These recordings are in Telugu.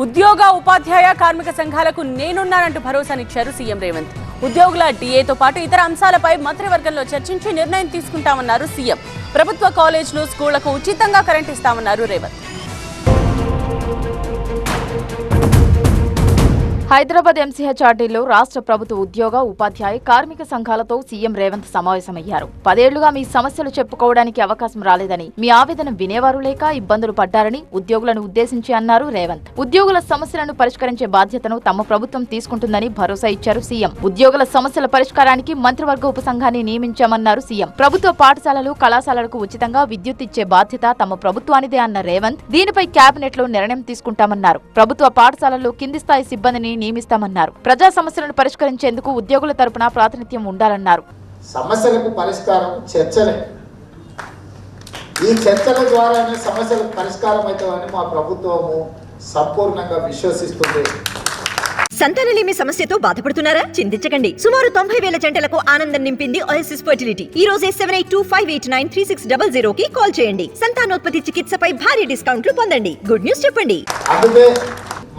ఉద్యోగ ఉపాధ్యాయ కార్మిక సంఘాలకు నేనున్నానంటూ భరోసానిచ్చారు సీఎం రేవంత్. ఉద్యోగుల డిఏతో పాటు ఇతర అంశాలపై మంత్రివర్గంలో చర్చించి నిర్ణయం తీసుకుంటామన్నారు సీఎం. ప్రభుత్వ కాలేజీలు స్కూళ్ళకు ఉచితంగా కరెంట్ ఇస్తామన్నారు రేవంత్. హైదరాబాద్ ఎంసీహెచ్ఆర్డీలో రాష్ట్ర ప్రభుత్వ ఉద్యోగ ఉపాధ్యాయ కార్మిక సంఘాలతో సీఎం రేవంత్ సమావేశమయ్యారు. పదేళ్ళుగా మీ సమస్యలు చెప్పుకోవడానికి అవకాశం రాలేదని మీ ఆవేదన వినేవారు లేక ఇబ్బందులు పడ్డారని ఉద్యోగులను ఉద్దేశించి అన్నారు రేవంత్. ఉద్యోగుల సమస్యలను పరిష్కరించే బాధ్యతను తమ ప్రభుత్వం తీసుకుంటుందని భరోసా ఇచ్చారు సీఎం. ఉద్యోగుల సమస్యల పరిష్కారానికి మంత్రివర్గ ఉపసంఘాన్ని నియమించామన్నారు సీఎం. ప్రభుత్వ పాఠశాలలు కళాశాలలకు ఉచితంగా విద్యుత్ ఇచ్చే బాధ్యత తమ ప్రభుత్వానిదే అన్న రేవంత్ దీనిపై కేబినెట్లో నిర్ణయం తీసుకుంటామన్నారు. ప్రభుత్వ పాఠశాలల్లో కింది స్థాయి సిబ్బందిని నియమిస్తామన్నారు. ప్రజా సమస్యలను పరిష్కరించేందుకు ఉద్యోగుల తరపున ప్రాతినిధ్యం ఉండాలన్నారు. సమస్యలకు పరిష్కారం చర్చలే. ఈ చర్చల ద్వారానే సమస్యలకు పరిష్కారం అవుతామని మా ప్రభుత్వము సంపూర్ణంగా విశ్వసిస్తుంది. సంతానలేమి సమస్యతో బాధపడుతున్నారా? చింతించకండి. సుమారు తొంభై వేల జంటలకు ఆనందం నింపింది ఓఎస్ఎస్ ఫర్టిలిటీ ఈ రోజే seven eight two five eight nine three six double zero కి కాల్ చేయండి. సంతానోత్పత్తి చికిత్సపై భారీ డిస్కౌంట్లు పొందండి. గుడ్ న్యూస్ చెప్పండి. అందుకే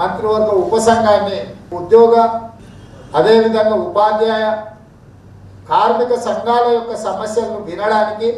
మంత్రివర్గ ఉపసంఘాన్ని ఉద్యోగ అదేవిధంగా ఉపాధ్యాయ కార్మిక సంఘాల యొక్క సమస్యలను వినడానికి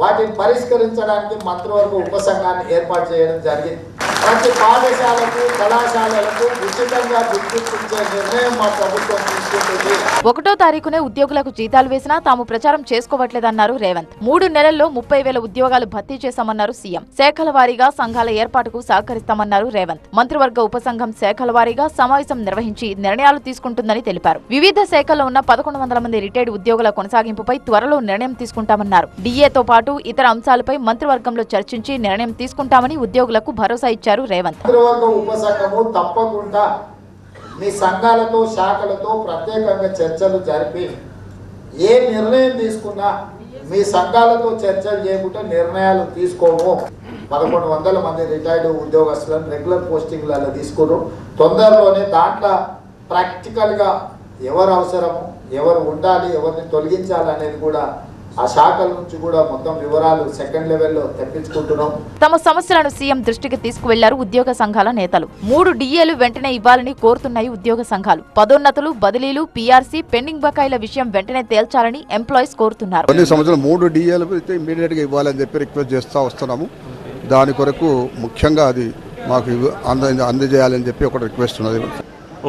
వాటిని పరిష్కరించడానికి మంత్రివర్గ ఉపసంఘాన్ని ఏర్పాటు చేయడం జరిగింది. ప్రతి పాఠశాలకు కళాశాలలకు ఉచితంగా విద్యుత్ నిర్ణయం మా ప్రభుత్వం తీసుకుంటుంది. ఒకటో తారీఖునే ఉద్యోగులకు జీతాలు వేసినా తాము ప్రచారం చేసుకోవట్లేదన్నారు రేవంత్. మూడు నెలల్లో ముప్పై వేల ఉద్యోగాలు భర్తీ చేశామన్నారు సీఎం. శాఖల వారీగా సంఘాల ఏర్పాటుకు సహకరిస్తామన్నారు రేవంత్. మంత్రివర్గ ఉపసంఘం శాఖల వారీగా సమావేశం నిర్వహించి నిర్ణయాలు తీసుకుంటుందని తెలిపారు. వివిధ శాఖల్లో ఉన్న పదకొండు వందల మంది రిటైర్డ్ ఉద్యోగుల కొనసాగింపుపై త్వరలో నిర్ణయం తీసుకుంటామన్నారు. డిఏతో పాటు ఇతర అంశాలపై మంత్రివర్గంలో చర్చించి నిర్ణయం తీసుకుంటామని ఉద్యోగులకు భరోసా ఇచ్చారు రేవంత్. తప్పకుండా మీ సంఘాలతో శాఖలతో ప్రత్యేకంగా చర్చలు జరిపి ఏ నిర్ణయం తీసుకున్నా మీ సంఘాలతో చర్చలు చేయకుండా నిర్ణయాలు తీసుకోము. పదకొండు వందల మంది రిటైర్డ్ ఉద్యోగస్తులను రెగ్యులర్ పోస్టింగ్లలో తీసుకురు. తొందరలోనే దాంట్లో ప్రాక్టికల్గా ఎవరు అవసరము ఎవరు ఉండాలి ఎవరిని తొలగించాలి అనేది కూడా ఆ శాఖల నుంచి కూడా మొత్తం వివరాలు సెకండ్ లెవెల్లో తెప్పించుకుంటున్నాం. తమ సమస్యలను సీఎం దృష్టికి తీసుకువెళ్ళారు ఉద్యోగ సంఘాల నేతలు. మూడు డిఏలు వెంటనే ఇవ్వాలని కోరుతున్నాయి ఉద్యోగ సంఘాలు. పదోన్నతులు బదిలీలు పీఆర్సీ పెండింగ్ బకాయిల విషయం వెంటనే తేల్చాలని ఎంప్లాయీస్ కోరుతున్నారు. కొన్ని సంవత్సరాలు మూడు డిఏలు అయితే ఇమీడియట్గా ఇవ్వాలని చెప్పి రిక్వెస్ట్ చేస్తూ వస్తున్నాము. దాని కొరకు ముఖ్యంగా అది మాకు అంద అందజేయాలని చెప్పి ఒక రిక్వెస్ట్ ఉన్నది.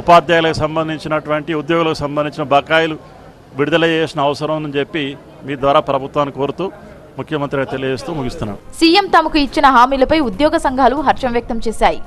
ఉపాధ్యాయులకు సంబంధించినటువంటి ఉద్యోగులకు సంబంధించిన బకాయిలు విడుదల చేసిన అవసరం అని చెప్పి మీ ద్వారా ప్రభుత్వాన్ని కోరుతూ ముఖ్యమంత్రి తెలియజేస్తూ ముగిస్తున్నాను సీఎం తమకు ఇచ్చిన హామీలపై ఉద్యోగ సంఘాలు హర్షం వ్యక్తం చేశాయి.